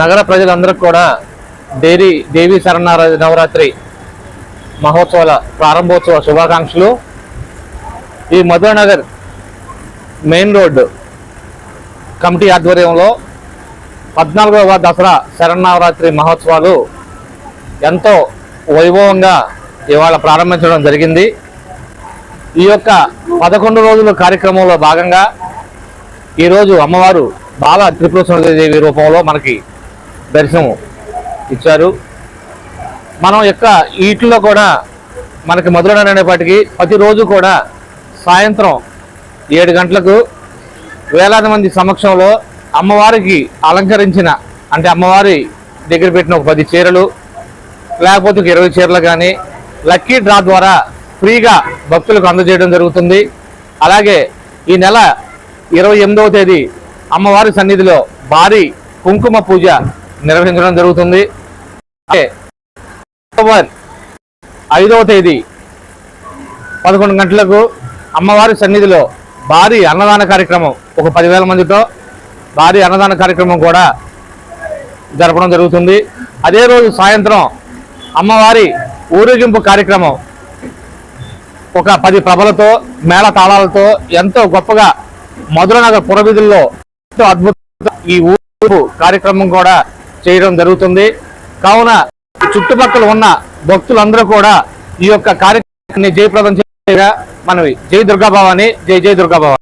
నగర ప్రజలందరూ కూడా దేవి దేవి శరణార నవరాత్రి మహోత్సవాల ప్రారంభోత్సవ శుభాకాంక్షలు. ఈ మధురనగర్ మెయిన్ రోడ్ కమిటీ ఆధ్వర్యంలో పద్నాలుగవ దసరా శరణనవరాత్రి మహోత్సవాలు ఎంతో వైభవంగా ఇవాళ ప్రారంభించడం జరిగింది. ఈ యొక్క పదకొండు రోజుల కార్యక్రమంలో భాగంగా ఈరోజు అమ్మవారు బాల త్రిపుర దేవి రూపంలో మనకి దర్శనం ఇచ్చారు. మనం యొక్క వీటిలో కూడా మనకి మధుర అనేపాటికి ప్రతిరోజు కూడా సాయంత్రం ఏడు గంటలకు వేలాది మంది సమక్షంలో అమ్మవారికి అలంకరించిన అంటే అమ్మవారి దగ్గర పెట్టిన ఒక పది చీరలు లేకపోతే ఒక ఇరవై చీరలు కానీ లక్కీ డ్రా ద్వారా ఫ్రీగా భక్తులకు అందజేయడం జరుగుతుంది. అలాగే ఈ నెల ఇరవై తేదీ అమ్మవారి సన్నిధిలో భారీ కుంకుమ పూజ నిర్వహించడం జరుగుతుంది. అక్టోబర్ ఐదవ తేదీ పదకొండు గంటలకు అమ్మవారి సన్నిధిలో భారీ అన్నదాన కార్యక్రమం ఒక పదివేల మందితో భారీ అన్నదాన కార్యక్రమం కూడా జరపడం జరుగుతుంది. అదే రోజు సాయంత్రం అమ్మవారి ఊరేగింపు కార్యక్రమం ఒక పది ప్రభలతో మేళ తాళాలతో ఎంతో గొప్పగా మధురనగర్ పురవీధుల్లో ఎంతో అద్భుత ఈ ఊరు కార్యక్రమం కూడా చేయడం జరుగుతుంది. కావున ఈ చుట్టుపక్కల ఉన్న భక్తులందరూ కూడా ఈ యొక్క కార్యక్రమాన్ని జయప్రదం చేయగా మనవి. జై దుర్గాభవాని జై జై దుర్గాభవాని.